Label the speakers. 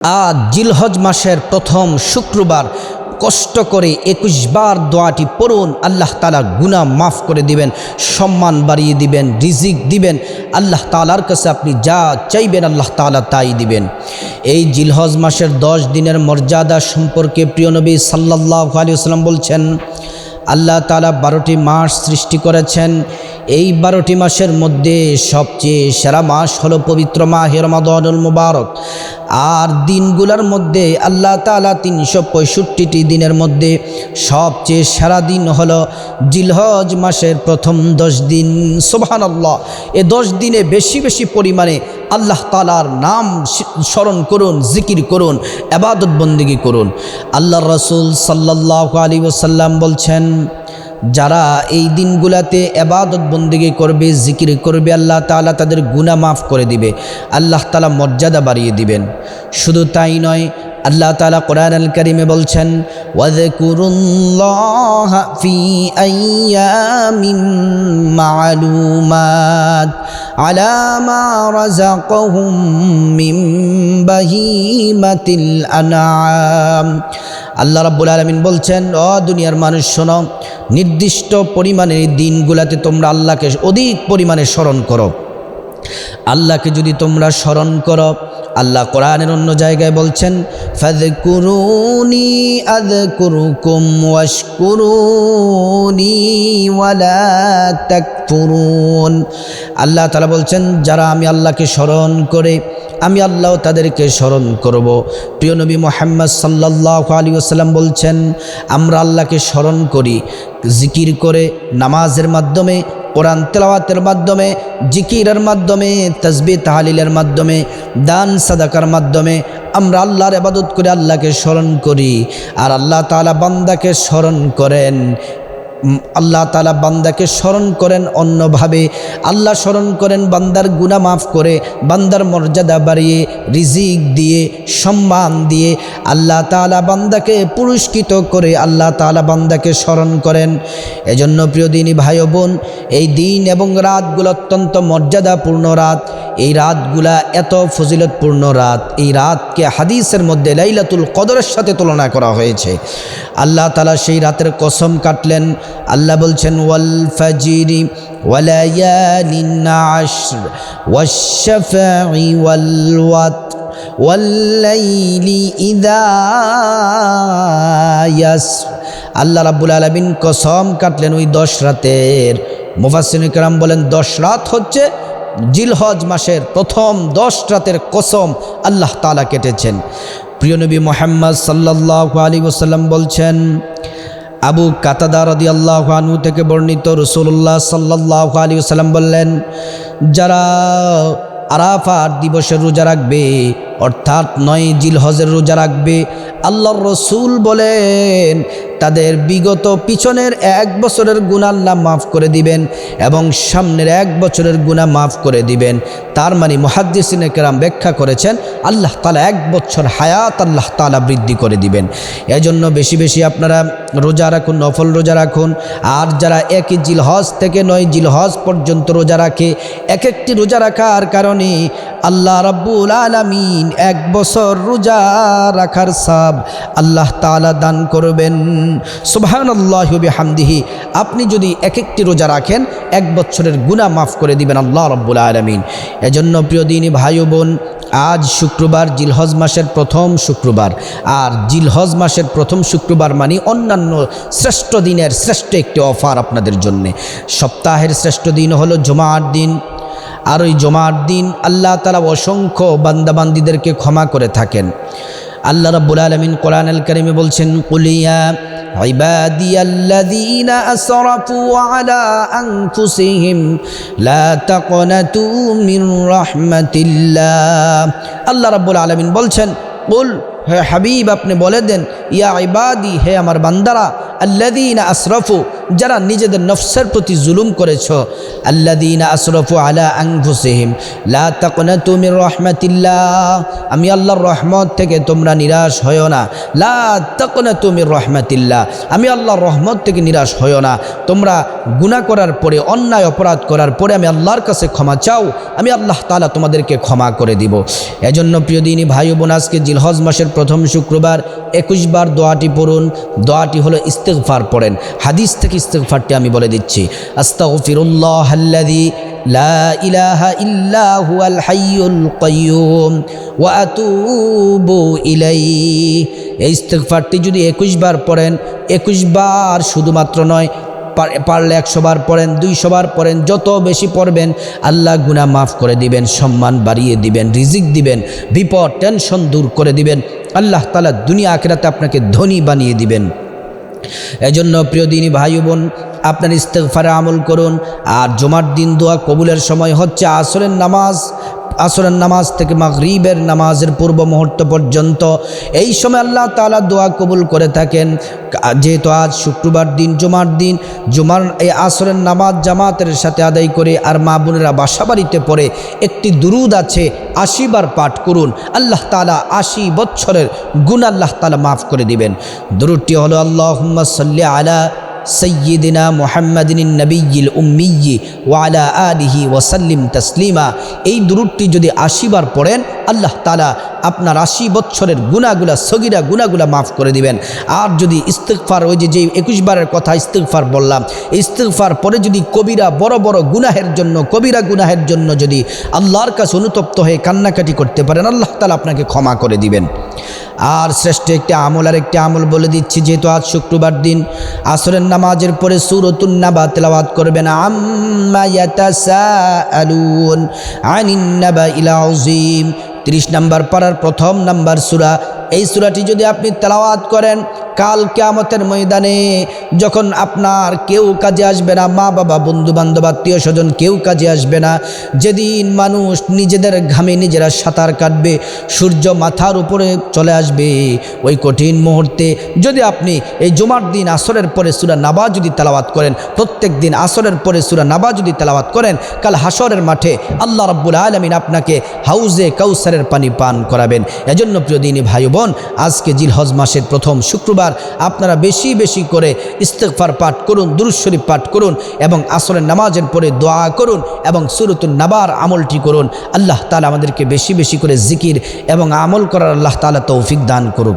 Speaker 1: আজ জিলহজ মাসের প্রথম শুক্রবার, কষ্ট করে একুশ বার দোয়াটি পড়ুন, আল্লাহ তালা গুনাহ মাফ করে দিবেন, সম্মান বাড়িয়ে দিবেন, রিজিক দিবেন, আল্লাহ তালার কাছে আপনি যা চাইবেন আল্লাহ তালা তাই দিবেন। এই জিলহজ মাসের দশ দিনের মর্যাদা সম্পর্কে প্রিয় নবী সাল্লাহ আলী আসসালাম বলছেন, আল্লাহ তালা বারোটি মাস সৃষ্টি করেছেন এই বারোটি মাসের মধ্যে সবচেয়ে সেরা মাস হলো পবিত্র মাহ রমাদনুল মুবারক। আর দিনগুলোর মধ্যে আল্লাহ তালা তিনশো পঁয়ষট্টিটি দিনের মধ্যে সবচেয়ে সেরা দিন হলো জিলহজ মাসের প্রথম দশ দিন। সোবাহান আল্লাহ এ দশ দিনে বেশি বেশি পরিমাণে আল্লাহ তালার নাম স্মরণ করুন, জিকির করুন আবাদত বন্দিগি করুন। আল্লাহ রসুল সাল্লাহ আলী ওসাল্লাম বলছেন যারা এই দিনগুলাতে এবাদত বন্দিগি করবে, জিকির করবে, আল্লাহ তালা তাদের গুণা মাফ করে দিবে, আল্লাহ তালা মর্যাদা বাড়িয়ে দিবেন। শুধু তাই নয়, আল্লাহ তালা কোরআন আল করিমে বলছেন মালুমাত আলা মা রাযাকাহুম বাহিমাতিল আনআম। আল্লাহ রাব্বুল আলমিন বলছেন অ দুনিয়ার মানুষ, শোনো, নির্দিষ্ট পরিমাণের দিনগুলাতে তোমরা আল্লাহকে অধিক পরিমাণে স্মরণ করো। আল্লাহকে যদি তোমরা স্মরণ করো আল্লাহ কোরআনের অন্য জায়গায় বলছেন ফাদকুরুনি আদকুরুকুম ওয়াশকুরুনি ওয়ালা তাকফুরুন। আল্লাহ তাআলা বলছেন, যারা আমি আল্লাহকে স্মরণ করে, আমি আল্লাহ তাদেরকে স্মরণ করব। প্রিয় নবী মোহাম্মদ সাল্লাহ আলী আসাল্লাম বলছেন, আমরা আল্লাহকে স্মরণ করি, জিকির করে, নামাজের মাধ্যমে কোরআন তেলাওয়াতের মাধ্যমে, জিকিরের মাধ্যমে তসবি তাহালিলের মাধ্যমে, দান সাদাকার মাধ্যমে আমরা আল্লাহর আবাদত করে আল্লাহকে স্মরণ করি। আর আল্লাহ তালা বান্দাকে স্মরণ করেন। আল্লাহ তালা বান্দাকে স্মরণ করেন অন্যভাবে। আল্লাহ স্মরণ করেন বান্দার গুণা মাফ করে, বান্দার মর্যাদা বাড়িয়ে, রিজিক দিয়ে, সম্মান দিয়ে। আল্লাহ তালা বান্দাকে পুরস্কৃত করে আল্লাহ তালা বান্দাকে স্মরণ করেন। এজন্য প্রিয় দিনী ভাই বোন, এই দিন এবং রাতগুলো অত্যন্ত মর্যাদাপূর্ণ রাত। এই রাতগুলা এত ফজিলতপূর্ণ রাত। এই রাতকে হাদিসের মধ্যে লাইলাতুল কদরের সাথে তুলনা করা হয়েছে। আল্লাহ তালা সেই রাতের কসম কাটলেন। আল্লাহ বলছেন, ওয়াল ফাজিরি ওয়ালায়ালিন আশর ওয়াশফাঈ ওয়াল ওয়াত ওয়াল্লাইলি ইদা ইয়াস আল্লাহ রাব্বুল আলামিন কসম কাটলেন ওই দশ রাতের। মুফাসিন ইকরাম বলেন, দশ রাত হচ্ছে জিলহজ মাসের প্রথম দশ রাতের কসম আল্লাহ তালা কেটেছেন। প্রিয় নবী মোহাম্মদ সাল্লাল্লাহু আলাইহি ওয়াসাল্লাম বলছেন আবু কাতাদা রদি আল্লাহ আনু থেকে বর্ণিত রসুল্লাহ সাল্লাহ আলী সাল্লাম বললেন, যারা আরাফার দিবসের রোজা রাখবে অর্থাৎ নয় জিল হজের রোজা রাখবে। আল্লাহর রসুল বলেন, তাদের বিগত পিছনের এক বছরের গুণা আল্লাহ মাফ করে দিবেন এবং সামনের এক বছরের গুণা মাফ করে দিবেন। তার মানে মহাদ্দিসিনে কেরাম ব্যাখ্যা করেছেন, আল্লাহ তালা এক বছর হায়াত আল্লাহ তালা বৃদ্ধি করে দিবেন। এজন্য বেশি বেশি আপনারা রোজা রাখুন, নফল রোজা রাখুন। আর যারা একই জিলহজ থেকে নয় জিলহজ পর্যন্ত রোজা রাখে এক একটি রোজা রাখার কারণে আল্লাহ রাব্বুল আলামিন এক বছর রোজা রাখার সাব আল্লাহ তালা দান করবেন। সুবহান আল্লাহ হামদিহি আপনি যদি এক একটি রোজা রাখেন, এক বছরের গুণা মাফ করে দিবেন আল্লাহ রব্বুল আলমিন। এজন্য প্রিয় দিনই ভাই বোন, আজ শুক্রবার জিলহজ মাসের প্রথম শুক্রবার। আর জিলহজ মাসের প্রথম শুক্রবার মানে অন্যান্য শ্রেষ্ঠ দিনের শ্রেষ্ঠ একটি অফার আপনাদের জন্যে। সপ্তাহের শ্রেষ্ঠ দিন হলো জমার দিন। আর ওই জমার দিন আল্লাহ তালা অসংখ্য বান্দাবান্দিদেরকে ক্ষমা করে থাকেন আল্লাহ রাব্বুল আলামিন কোরআন আল কারিমে বলছেন কুলিয়া عبادي الذين أسرفوا على أنفسهم لا تقنطوا من رحمة الله আল্লাহ রাব্বুল আলামিন বলছেন কুল হে হাবিব আপনি বলে দেন ইয়া ইবাদি হে আমার বান্দারা আল্লাদিনা আশরফু যারা নিজেদের নফসের প্রতি জুলুম করেছ আল্লাদিন আসরফু আলা লা মির রহমাতিল্লাহ, আমি আল্লাহর রহমত থেকে তোমরা নিরাশ হয়েও না। লা তাকনাতু মির রহমাতিল্লাহ, আমি আল্লাহর রহমত থেকে নিরাশ হয়েও না। তোমরা গুনাহ করার পরে, অন্যায় অপরাধ করার পরে আমি আল্লাহর কাছে ক্ষমা চাও, আমি আল্লাহ তালা তোমাদেরকে ক্ষমা করে দিব। এজন্য প্রিয় দিনী ভাই বোন, আজকে জিলহজ মাসের প্রথম শুক্রবার একুশ বার দোয়াটি পড়ুন। দোয়াটি হলো ইস্তেগফার পড়েন। হাদিস থেকে ইস্তেগফারটি আমি বলে দিচ্ছি। ইলাইহি। এই ইস্তেগফারটি যদি একুশ বার পড়েন, একুশ বার শুধুমাত্র নয়, পার- পারলে একশো বার পড়েন, দুইশো বার পড়েন, যত বেশি পড়বেন, আল্লাহ গুনাহ মাফ করে দিবেন, সম্মান বাড়িয়ে দিবেন, রিজিক দিবেন, বিপদ, টেনশন দূর করে দিবেন, আল্লাহ তালা দুনিয়া আখেরাতে আপনাকে ধনী বানিয়ে দিবেন। এজন্য প্রিয় দিনই ভাই বোন, আপনার ইস্তেকফারে আমল করুন। আর জমার দিন দোয়া কবুলের সময় হচ্ছে আসরের নামাজ। আসরের নামাজ থেকে মাগরিবের নামাজের পূর্ব মুহূর্ত পর্যন্ত এই সময় আল্লাহ তাআলা দোয়া কবুল করে থাকেন। যেহেতু আজ শুক্রবার দিন, জুমার দিন, জুমার এই আসরের নামাজ জামাতের সাথে আদায় করে আর মা বোনেরা বাসা বাড়িতে পড়ে একটি দুরুদ আছে আশিবার পাঠ করুন। আল্লাহ তালা আশি বৎসরের গুণ আল্লাহ তালা মাফ করে দিবেন। দুরুদটি হলো আল্লাহ সাল্লি আলা সৈয়দিনা মোহাম্মদিন নবীল উম্মিয়ি ওয়ালা আলিহি ওয়াসাল্লিম তসলিমা। এই দুরুদটি যদি আশিবার পড়েন আল্লাহ তালা আপনার আশি বৎসরের গুণাগুলা সগিরা গুণাগুলা মাফ করে দিবেন। আর যদি ইস্তেকফার ওই যে যে একুশ বারের কথা ইস্তেকফার বললাম ইস্তেকফার পরে যদি কবিরা বড় বড় গুনাহের জন্য, কবিরা গুনাহের জন্য যদি আল্লাহর কাছে অনুতপ্ত হয়ে কান্নাকাটি করতে পারেন, আল্লাহ তালা আপনাকে ক্ষমা করে দিবেন। আর শ্রেষ্ঠ একটি আমল আর একটি আমল বলে দিচ্ছি, যেহেতু আজ শুক্রবার দিন, আসরের নামাজের পরে সুরতুন নাবা তেলাওয়াত করবেন। আম্মা ইয়াতাসাআলুন আনিন নাবাইল আযীম। 30 নাম্বার পাড়ার প্রথম নাম্বার সুরা। এই সুরাটি যদি আপনি তেলাওয়াত করেন কাল কিয়ামতের ময়দানে যখন আপনার কেউ কাজে আসবে না, মা বাবা বন্ধু বান্ধব আত্মীয় স্বজন কেউ কাজে আসবে না, যেদিন মানুষ নিজেদের ঘামে নিজেরা সাঁতার কাটবে, সূর্য মাথার উপরে চলে আসবে। ওই কঠিন মুহূর্তে যদি আপনি এই জুমার দিন আসরের পরে সুরা নাবা যদি তেলাওয়াত করেন, প্রত্যেক দিন আসরের পরে সুরা নাবা যদি তেলাওয়াত করেন, কাল হাসরের মাঠে আল্লাহ রাব্বুল আলমিন আপনাকে হাউজে কাউসারের পানি পান করাবেন। এজন্য প্রিয় দিনী ভাই বোন, আজকে জিলহজ মাসের প্রথম শুক্রবার আপনারা বেশি বেশি করে ইস্তেকফার পাঠ করুন দুরুশ্বরী পাঠ করুন এবং আসরের নামাজের পরে দোয়া করুন এবং সুরতুল নাবার আমলটি করুন। আল্লাহ তালা আমাদেরকে বেশি বেশি করে জিকির এবং আমল করার আল্লাহ তালা তৌফিক দান করুন